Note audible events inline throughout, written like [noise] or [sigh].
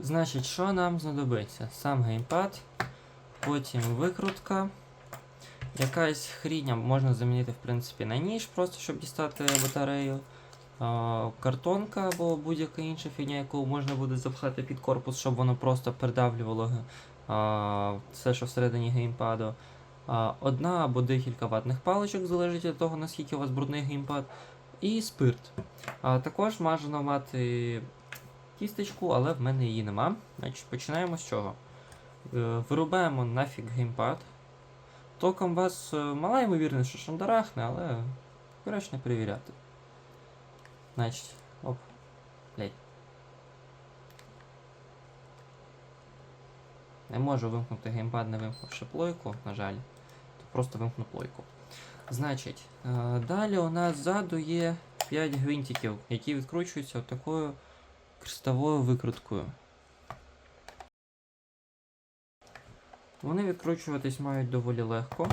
Значить, що нам знадобиться? Сам геймпад, потім викрутка. Якась хрінь можна замінити, в принципі, на ніж, просто щоб дістати батарею. Картонка або будь-яка інша фігня, яку можна буде запхати під корпус, щоб воно просто придавлювало все, що всередині геймпаду. Одна або декілька ватних паличок, залежить від того, наскільки у вас брудний геймпад. І спирт. Також бажано мати кісточку, але в мене її нема. Значить, починаємо з чого? Е, Вирубаємо нафіг геймпад. Током вас е, мала ймовірність, що шандарахне, але краще не перевіряти. Значить, оп. Блять. Не можу вимкнути геймпад, не вимкнувши плойку, на жаль. То просто вимкну плойку. Значить, е, далі у нас ззаду є 5 гвинтиків, які відкручуються такою крестовою викруткою. Вони відкручуватись мають доволі легко,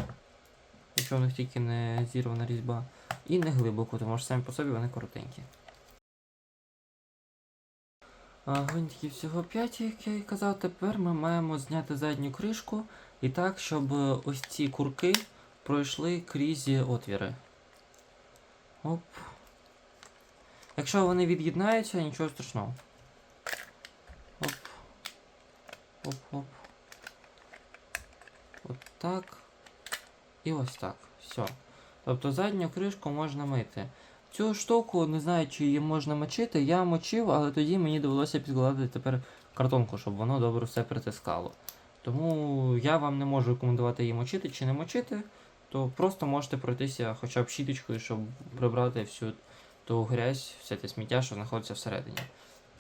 якщо у них тільки не зірвана різьба, і не глибоко, тому що самі по собі вони коротенькі. Гвинтиків всього 5, як я і казав, тепер ми маємо зняти задню кришку і так, щоб е, ось ці курки пройшли крізь отвіри. Оп. Якщо вони від'єднаються, нічого страшного. Оп. Оп-оп. От так. І ось так. Все. Тобто задню кришку можна мити. Цю штуку, не знаю, чи її можна мочити, я мочив, але тоді мені довелося підкладати тепер картонку, щоб воно добре все притискало. Тому я вам не можу рекомендувати її мочити чи не мочити, то просто можете пройтися хоча б щіточкою, щоб прибрати всю ту грязь, все те сміття, що знаходиться всередині.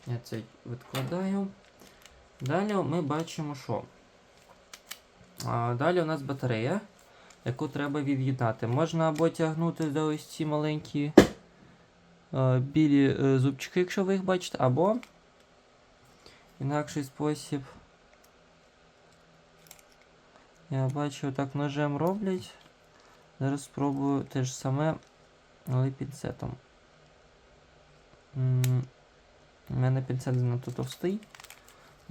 Я це відкладаю. Далі ми бачимо, що. Далі у нас батарея, яку треба від'єднати. Можна або тягнути за ось ці маленькі білі е, зубчики, якщо ви їх бачите, або інакший спосіб. Я бачу, так ножем роблять. Зараз спробую те ж саме, але пінцетом. У мене пінцет занадто товстий.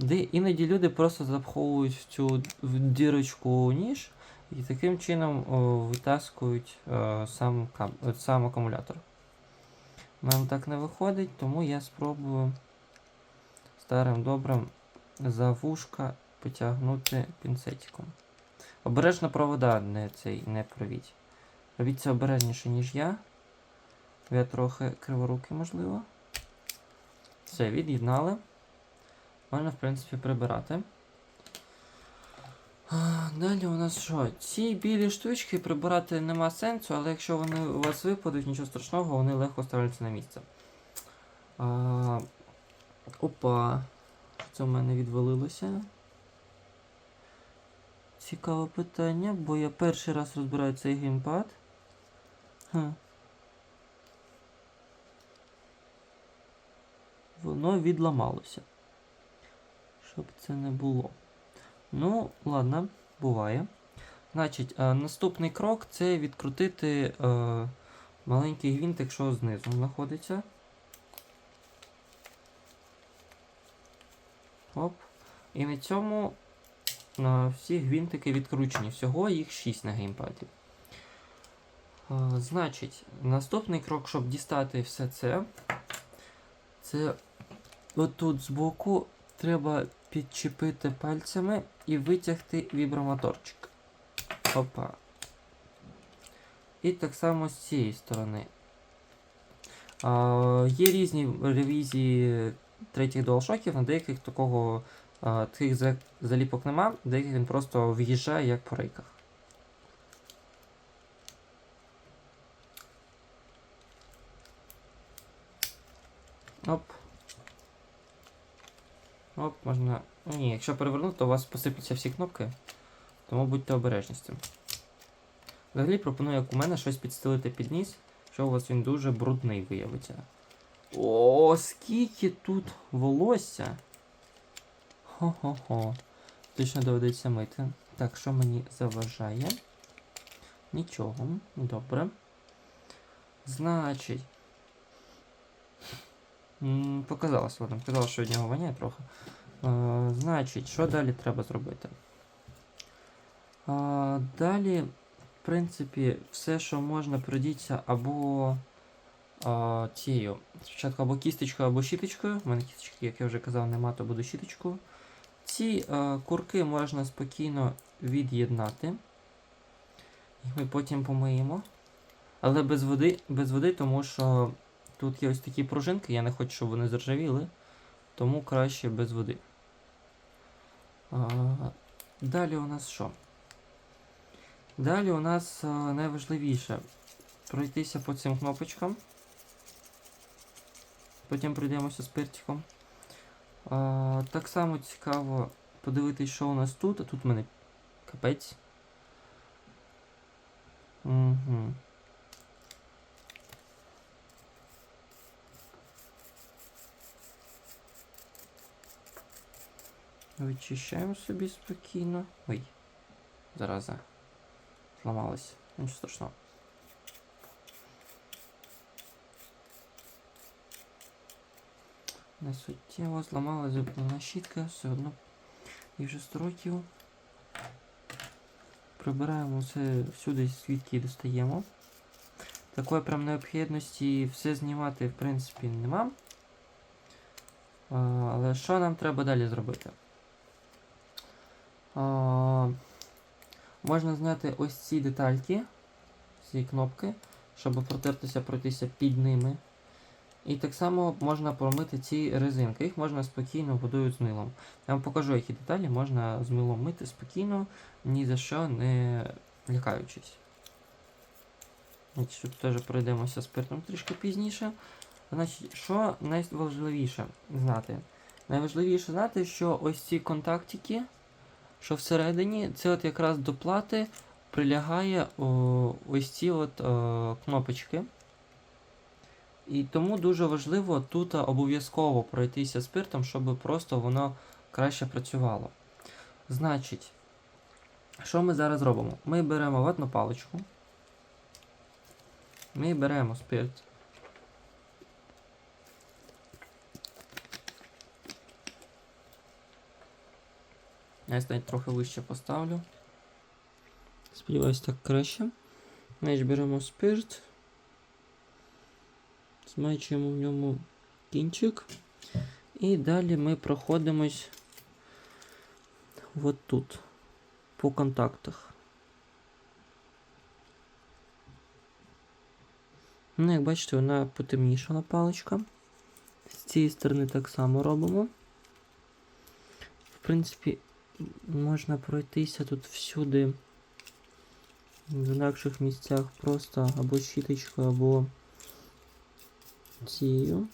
Де іноді люди просто запховують в цю дірочку ніж і таким чином витаскують е, сам, кам, е, сам акумулятор. Мене так не виходить, тому я спробую старим добрим за вушка потягнути пінцетиком. Обережно провода не цей не провіть. Робіть це обережніше, ніж я. Я трохи криворукий, можливо. Все, від'єднали. Можна, в принципі, прибирати. Далі у нас що? Ці білі штучки прибирати нема сенсу, але якщо вони у вас випадуть, нічого страшного, вони легко ставляться на місце. А, опа. Це в мене відвалилося. Цікаве питання, бо я перший раз розбираю цей геймпад. Хм. Воно відламалося. Щоб це не було. Ну, ладно, буває. Значить, е, наступний крок це відкрутити е, маленький гвинтик, що знизу знаходиться. Оп. І на цьому е, всі гвинтики відкручені. Всього їх 6 на геймпаді. Е, значить, наступний крок, щоб дістати все це, це отут збоку треба підчепити пальцями і витягти вібромоторчик. Опа. І так само з цієї сторони. А, є різні ревізії третіх DualShockів, на деяких такого а, таких заліпок нема, деяких він просто в'їжджає як по рейках. Оп. Оп, можна. Ні, якщо перевернути, то у вас посипляться всі кнопки. Тому будьте обережні з цим. Взагалі пропоную, як у мене, щось підстелити під ніс, що у вас він дуже брудний виявиться. О, скільки тут волосся. Хо-хо-хо. Точно доведеться мити. Так, що мені заважає? Нічого. Добре. Значить. Показалось, ладно, показалось, що від нього воняє трохи. Е, значить, що далі треба зробити? Е, далі, в принципі, все, що можна, пройдіться або е, тією. Спочатку або кісточкою, або щіточкою. У мене кісточки, як я вже казав, нема, то буду щіточкою. Ці е, курки можна спокійно від'єднати. Їх ми потім помиємо. Але без води, без води, тому що тут є ось такі пружинки, я не хочу, щоб вони заржавіли, тому краще без води. А, далі у нас що? Далі у нас а, найважливіше пройтися по цим кнопочкам. Потім пройдемося спиртиком. А, так само цікаво подивитись, що у нас тут. А тут в мене капець. Угу. Вичищаємо собі спокійно. Ой, зараза. Зламалась. Нічого страшного. Не суттєво зламалась зубна щітка, все одно. Вже 100 років. Прибираємо все всюди, звідки достаємо. Такої прям необхідності все знімати, в принципі, нема. Але що нам треба далі зробити? Можна зняти ось ці детальки, ці кнопки, щоб протертися, пройтися під ними. І так само можна промити ці резинки. Їх можна спокійно водою з милом. Я вам покажу, які деталі можна з милом мити спокійно, ні за що не лякаючись. Тут теж пройдемося спиртом трішки пізніше. Значить, що найважливіше знати? Найважливіше знати, що ось ці контактики, що всередині, це от якраз до плати прилягає о, ось ці от о, кнопочки. І тому дуже важливо тут обов'язково пройтися спиртом, щоб просто воно краще працювало. Значить, що ми зараз робимо? Ми беремо ватну паличку. Ми беремо спирт. Я навіть трохи вище поставлю. Сподіваюсь, так краще. Значить, беремо спирт. Змачуємо в ньому кінчик. І далі ми проходимось от тут, по контактах. Ну, як бачите, вона потемнішала паличка. З цієї сторони так само робимо. В принципі, можна пройтися тут всюди, в інакших місцях просто або щіточкою, або цією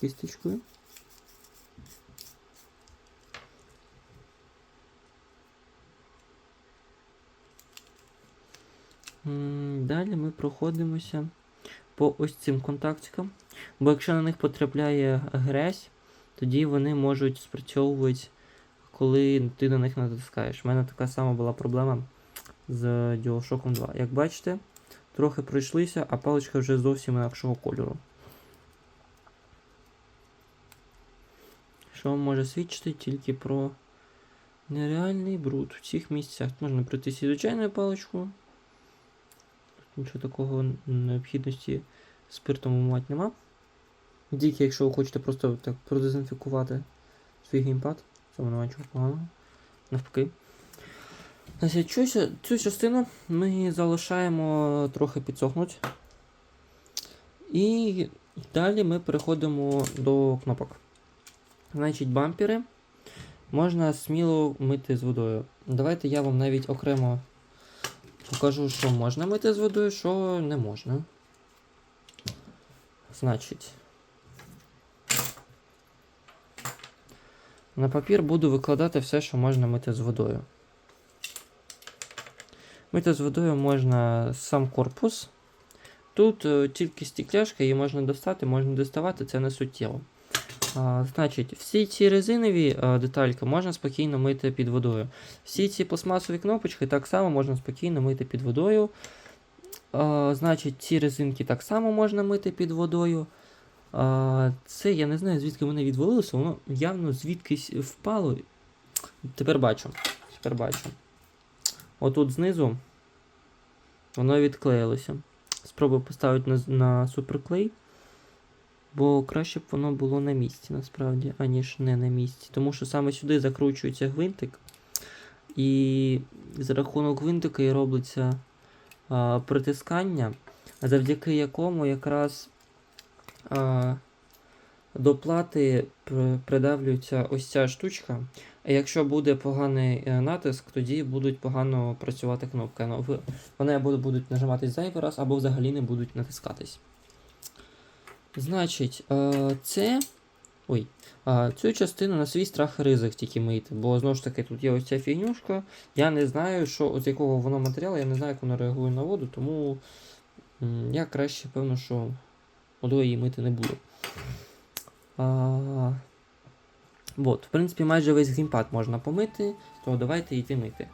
кісточкою. Далі ми проходимося по ось цим контактикам, бо якщо на них потрапляє грязь, тоді вони можуть спрацьовувати, коли ти на них натискаєш. У мене така сама була проблема з DualShock 2. Як бачите, трохи пройшлися, а паличка вже зовсім інакшого кольору. Що може свідчити тільки про нереальний бруд в цих місцях. Можна пройтися звичайною паличкою. Тут нічого такого необхідності спиртом умивати нема. Тільки якщо ви хочете просто так продезінфікувати свій геймпад, нічого поганого. Навпаки. Цю, цю частину ми залишаємо трохи підсохнути. І далі ми переходимо до кнопок. Значить, бампери можна сміло мити з водою. Давайте я вам навіть окремо покажу, що можна мити з водою, що не можна. Значить. На папір буду викладати все, що можна мити з водою. Мити з водою можна сам корпус. Тут е, тільки стекляшка, її можна достати, можна доставати, це не суттєво. А, значить, всі ці резинові а, детальки можна спокійно мити під водою. Всі ці пластмасові кнопочки так само можна спокійно мити під водою. А, значить, ці резинки так само можна мити під водою. А, це я не знаю, звідки воно відвалилося, воно явно звідкись впало. Тепер бачу. Тепер бачу. Отут знизу воно відклеїлося. Спробую поставити на, на суперклей. Бо краще б воно було на місці, насправді, аніж не на місці. Тому що саме сюди закручується гвинтик. І за рахунок гвинтика і робиться а, притискання, завдяки якому якраз а, до плати придавлюється ось ця штучка. Якщо буде поганий е, натиск, тоді будуть погано працювати кнопки. Ну, Вони або будуть нажиматись зайвий раз, або взагалі не будуть натискатись. Значить, е, це. Ой. Цю частину на свій страх і ризик тільки мийте, бо знову ж таки тут є ось ця фігнюшка. Я не знаю, що, з якого воно матеріалу, я не знаю, як воно реагує на воду, тому я краще, певно, що водою її мити не буду. А, от, в принципі, майже весь геймпад можна помити, то давайте йти мити.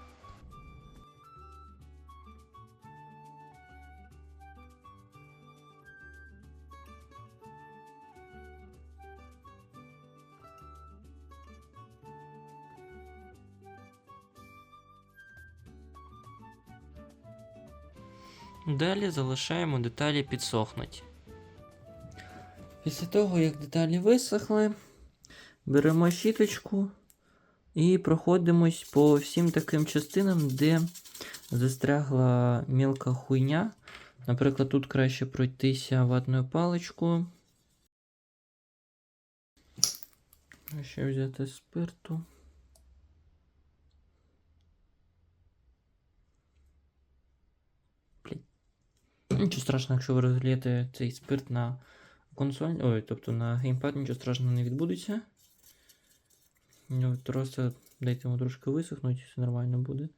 Далі залишаємо деталі підсохнути. Після того, як деталі висохли, беремо щіточку і проходимось по всім таким частинам, де застрягла мілка хуйня. Наприклад, тут краще пройтися ватною паличкою. Ще взяти спирту. Блін. Нічого страшного, якщо ви розглядите цей спирт на консоль, ой, тобто на геймпад, нічого страшного не відбудеться. Ну, Просто дайте йому трошки висохнути, все нормально буде.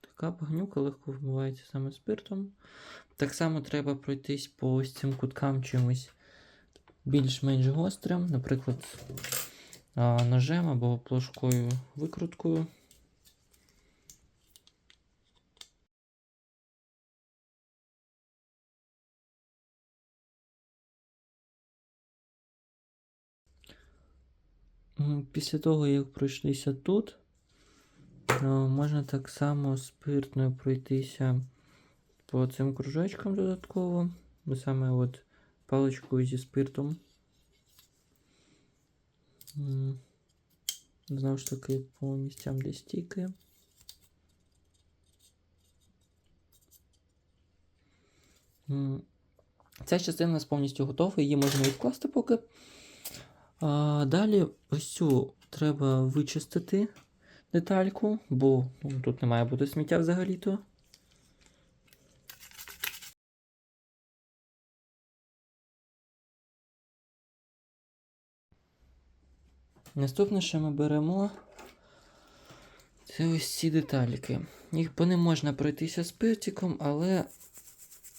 Така багнюка легко вмивається саме спиртом. Так само треба пройтись по ось цим куткам чимось більш-менш гострим, наприклад, ножем або плошкою викруткою. Після того, як пройшлися тут, е, можна так само спиртною пройтися по цим кружечкам додатково, саме от паличкою зі спиртом. Знову ж таки, по місцям, де стіки. Ця частина у нас повністю готова, її можна відкласти поки. А, далі ось цю треба вичистити детальку, бо ну, тут не має бути сміття взагалі-то. Наступне, що ми беремо, це ось ці детальки. Їх по ним можна пройтися спиртиком, але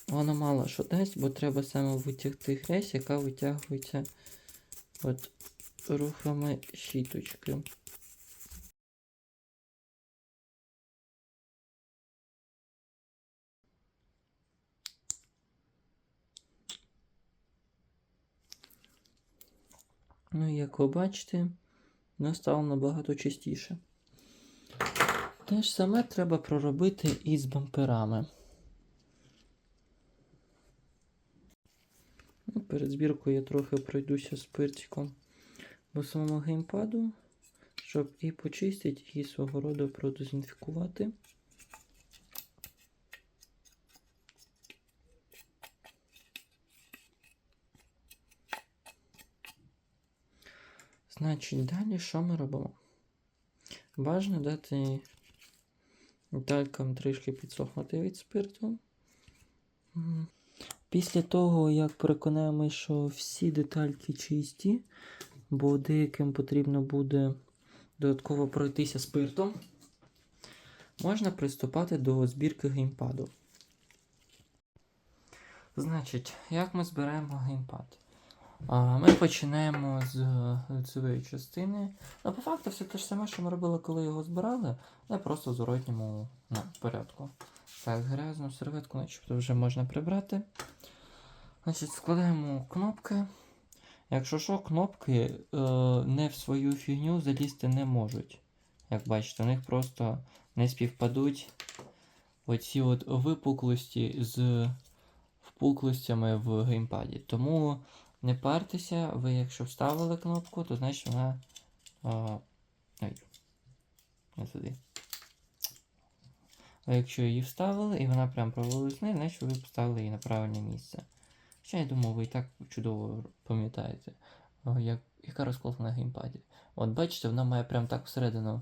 воно мало що дасть, бо треба саме витягти грязь, яка витягується от рухами щіточки. Ну, як ви бачите, воно стало набагато чистіше. Те ж саме треба проробити і з бамперами. Ну, перед збіркою я трохи пройдуся спиртиком по самому геймпаду, щоб і почистити, і свого роду продезінфікувати. Значить, далі що ми робимо? Бажано дати деталькам трішки підсохнути від спирту. Після того, як переконаємося, що всі детальки чисті, бо деяким потрібно буде додатково пройтися спиртом, можна приступати до збірки геймпаду. Значить, як ми збираємо геймпад? Ми починаємо з лицевої частини. Ну, по факту, все те ж саме, що ми робили, коли його збирали, але просто в зворотньому ну, порядку. Так, грязну серветку, начебто вже можна прибрати. Значить, складаємо кнопки. Якщо що, кнопки е, не в свою фігню залізти не можуть. Як бачите, у них просто не співпадуть оці от випуклості з впуклостями в геймпаді. Тому не партеся, ви якщо вставили кнопку, то значить вона. А, ой, не туди. А якщо її вставили і вона прям провалилась вниз, значить ви поставили її на правильне місце. Ще я думаю, ви і так чудово пам'ятаєте, як, яка розкладка на геймпаді. От бачите, вона має прям так всередину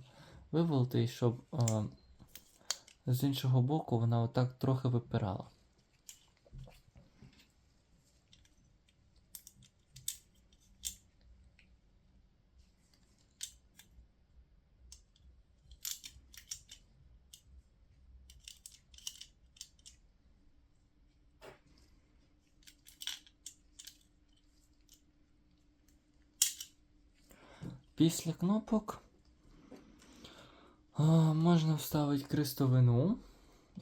вивалити, щоб о, з іншого боку вона отак трохи випирала. Після кнопок можна вставити крестовину.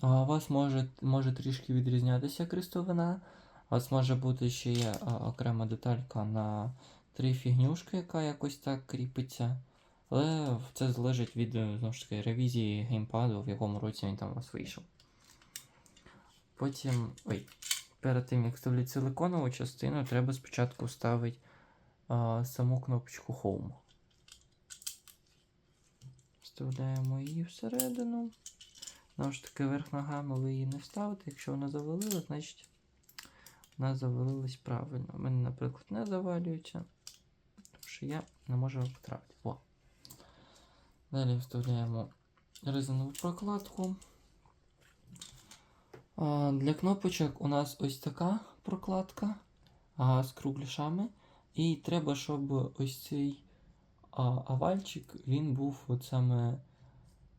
У вас може, може трішки відрізнятися крестовина. У вас може бути ще є окрема деталька на три фігнюшки, яка якось так кріпиться. Але це залежить від знову ж таки, ревізії геймпаду, в якому році він там у вас вийшов. Потім. Ой, перед тим як вставити силиконову частину, треба спочатку вставити а, саму кнопочку Home. Вставляємо її всередину. Знову ж таки, верх ногами ви її не вставите. Якщо вона завалила, значить вона завалилась правильно. У мене, наприклад, не завалюється, тому що я не можу потрапити. О. Далі вставляємо резинову прокладку. А, для кнопочок у нас ось така прокладка а, з кругляшами. І треба, щоб ось цей а, овальчик він був от саме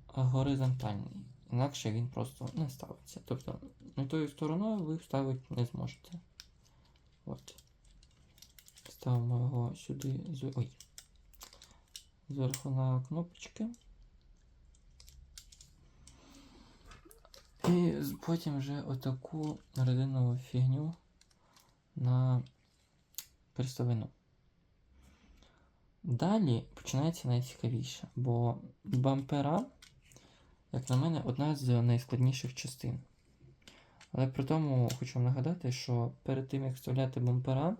горизонтальний. Інакше він просто не ставиться. Тобто не тою стороною ви вставити не зможете. От. Ставимо його сюди. Ой. Зверху на кнопочки. І потім вже отаку резинову фігню на крестовину. Далі починається найцікавіше, бо бампера, як на мене, одна з найскладніших частин. Але при тому хочу вам нагадати, що перед тим, як вставляти бампера,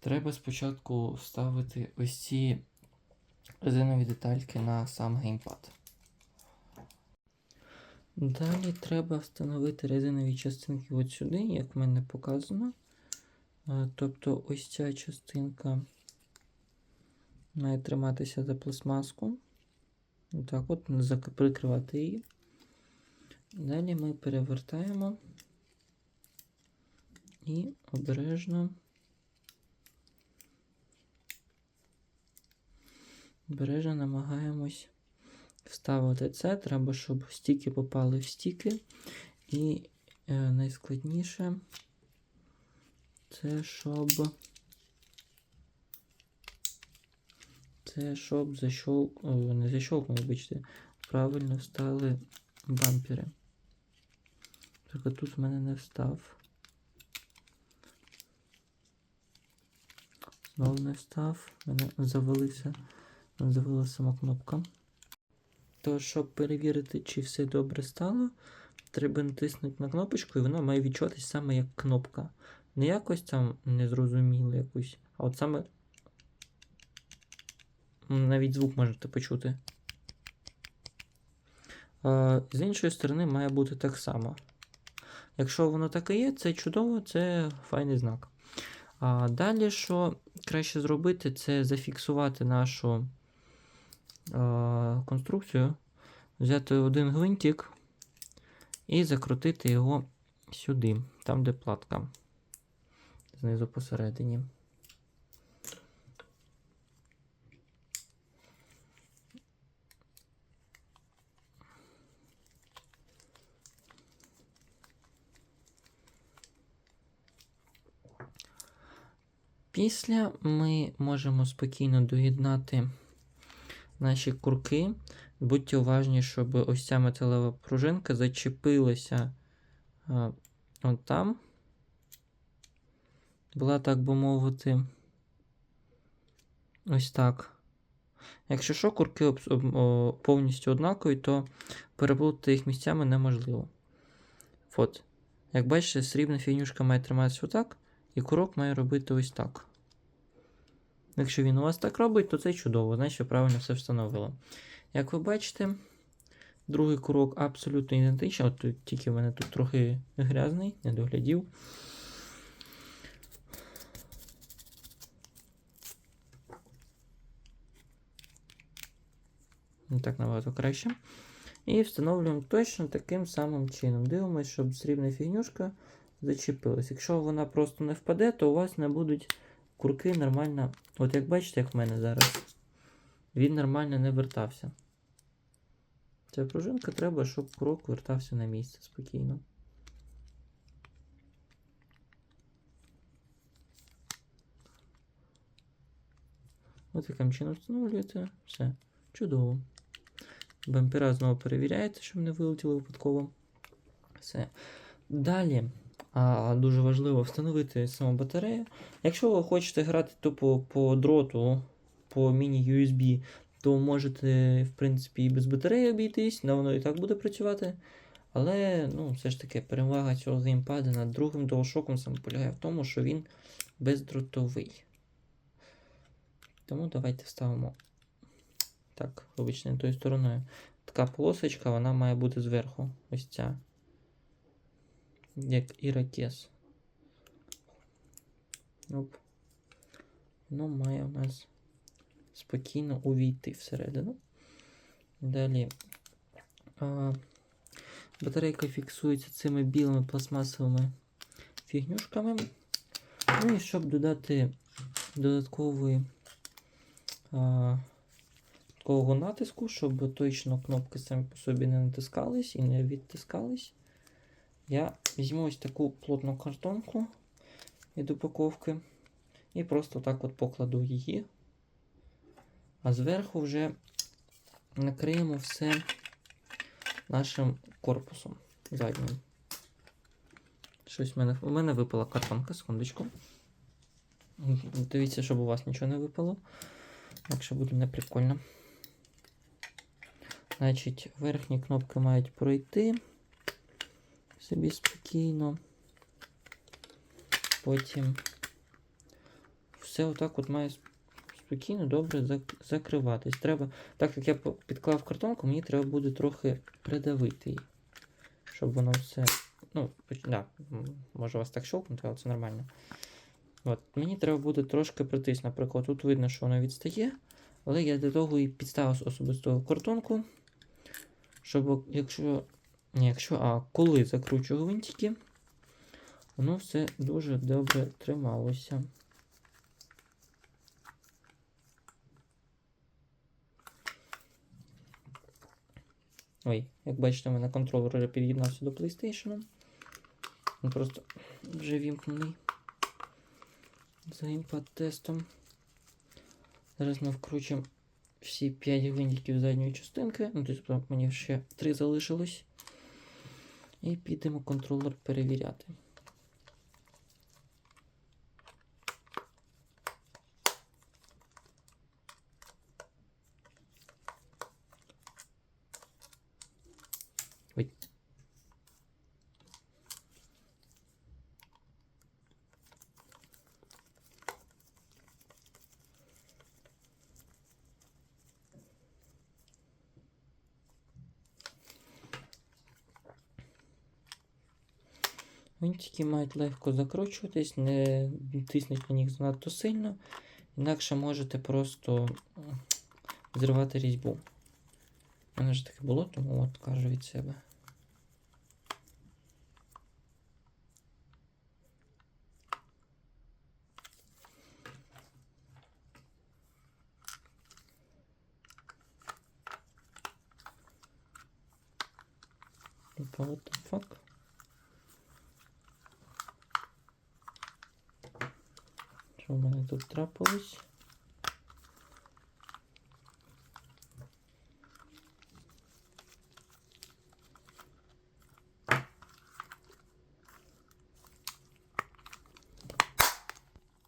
треба спочатку вставити ось ці резинові детальки на сам геймпад. Далі треба встановити резинові частинки от сюди, як в мене показано. Е, Тобто ось ця частинка має триматися за пластмаску. Так от, прикривати її. Далі ми перевертаємо і обережно. Обережно намагаємось вставити це. Треба, щоб стіки попали в стіки. І е, найскладніше це щоб. Це щоб защол... не защолкнути, вибачте, правильно встали бампери. А тут в мене не встав. Знову не встав. Мене завалився. Завалила сама кнопка. То, щоб перевірити, чи все добре стало, треба натиснути на кнопочку, і вона має відчуватись саме як кнопка. Не якось там незрозуміло якусь, а от саме навіть звук можете почути. З іншої сторони, має бути так само. Якщо воно так і є, це чудово, це файний знак. А далі, що краще зробити, це зафіксувати нашу а, конструкцію, взяти один гвинтик і закрутити його сюди, там, де платка. Знизу посередині. Після ми можемо спокійно доєднати наші курки. Будьте уважні, щоб ось ця металева пружинка зачепилася а, от там. Була, так би мовити, ось так. Якщо що, курки повністю однакові, то переплутати їх місцями неможливо. От. Як бачите, срібна фігнюшка має триматися отак, і курок має робити ось так. Якщо він у вас так робить, то це чудово, значить ви правильно все встановили. Як ви бачите, другий курок абсолютно ідентичний, от тільки в мене тут трохи грязний, не доглядів. Ну, Так набагато краще. І встановлюємо точно таким самим чином. Дивимося, щоб срібна фігнюшка зачепилась. Якщо вона просто не впаде, то у вас не будуть курки нормально. От як бачите, як в мене зараз, він нормально не вертався. Ця пружинка треба, щоб курок вертався на місце спокійно. От яким чином встановлюєте. Все. Чудово. Бампера знову перевіряєте, щоб не вилетіло випадково. Все. Далі. А, дуже важливо встановити саму батарею. Якщо ви хочете грати тупо по дроту, по міні-USB, то можете, в принципі, і без батареї обійтись, воно і так буде працювати. Але, ну, все ж таки, перевага цього геймпада над другим DualShock саме полягає в тому, що він бездротовий. Тому давайте вставимо. Так, вибачте, не тою стороною. Така полосочка, вона має бути зверху. Ось ця. Як іракес. Оп. Воно має у нас спокійно увійти всередину. Далі. А, батарейка фіксується цими білими пластмасовими фігнюшками. Ну і щоб додати додаткової а, такого натиску, щоб точно кнопки самі по собі не натискались і не відтискались. Я візьму ось таку плотну картонку від упаковки і просто так от покладу її. А зверху вже накриємо все нашим корпусом заднім. Щось в мене, у мене випала картонка, секундочку. Дивіться, щоб у вас нічого не випало. Якщо буде неприкольно. Значить, верхні кнопки мають пройти собі спокійно. Потім все отак от має спокійно, добре зак- закриватись. Треба, так як я підклав картонку, мені треба буде трохи придавити її. Щоб воно все. Ну, да, може вас так щелкнути, але це нормально. От, мені треба буде трошки притись. Наприклад, тут видно, що воно відстає, але я для того і підставив особисто картонку. Щоб якщо. Якщо, а коли закручу гвинтики, воно все дуже добре трималося. Ой, як бачите, у мене контролер вже під'єднався до PlayStation. Він просто вже вімкнений за імпад-тестом. Зараз ми вкручимо всі 5 гвинтиків задньої частинки. Ну, тобто мені ще 3 залишилось. І підемо контролер перевіряти. Ой. Гвинтики мають легко закручуватись, не тисніть на них занадто сильно, інакше можете просто зривати різьбу. У мене ж таке було, тому от кажу від себе. What the fuck? тут трапилось?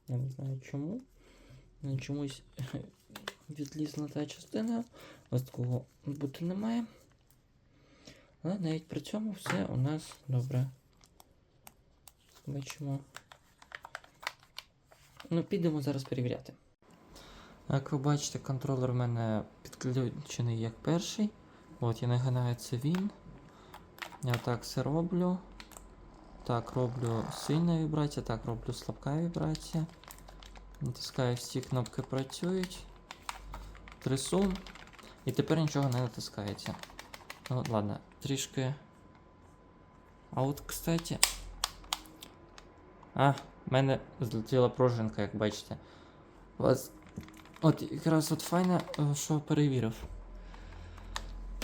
Я не знаю чому. Ну, чомусь [laughs] відлізла та частина, ось такого бути немає. Але навіть при цьому все у нас добре. Бачимо. Ну, підемо зараз перевіряти. Як ви бачите, контролер в мене підключений як перший. От, я нагинаю, це він. Я так все роблю. Так, роблю сильна вібрація, так, роблю слабка вібрація. Натискаю всі кнопки працюють. Трясу. І тепер нічого не натискається. Ну, ладно, трішки. А от, кстати. А, в мене злетіла пружинка, як бачите. Ось, от якраз от файно, е, що перевірив.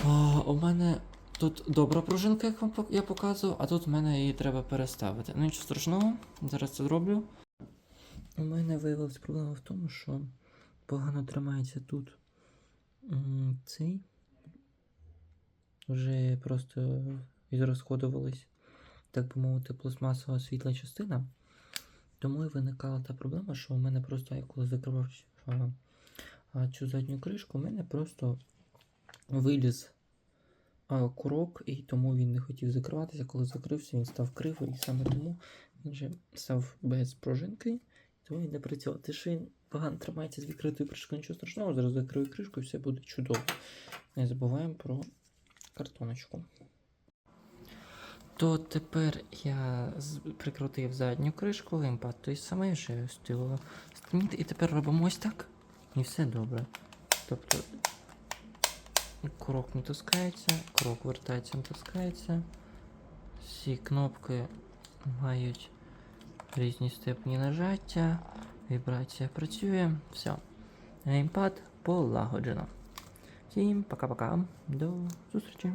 О, у мене тут добра пружинка, як вам я показував, а тут в мене її треба переставити. Ну нічого страшного, зараз це зроблю. У мене виявилася проблема в тому, що погано тримається тут цей. Вже просто відрозходувалась, так би мовити, пластмасова світла частина. Тому і виникала та проблема, що у мене просто, я коли закривав цю задню кришку, у мене просто виліз курок, і тому він не хотів закриватися. Коли закрився, він став кривий, і саме тому він вже став без пружинки, тому він не працював. Що він погано тримається з відкритою кришкою, нічого страшного, зараз закрию кришку і все буде чудово. Не забуваємо про картоночку. То тепер я прикрутив задню кришку, геймпад той самий, вже стріміти. І тепер робимо ось так. І все добре. Тобто крок натискається, крок вертається, натискається. Всі кнопки мають різні степені нажаття, вібрація працює, все. Геймпад полагоджено. Всім пока-пока. До зустрічі.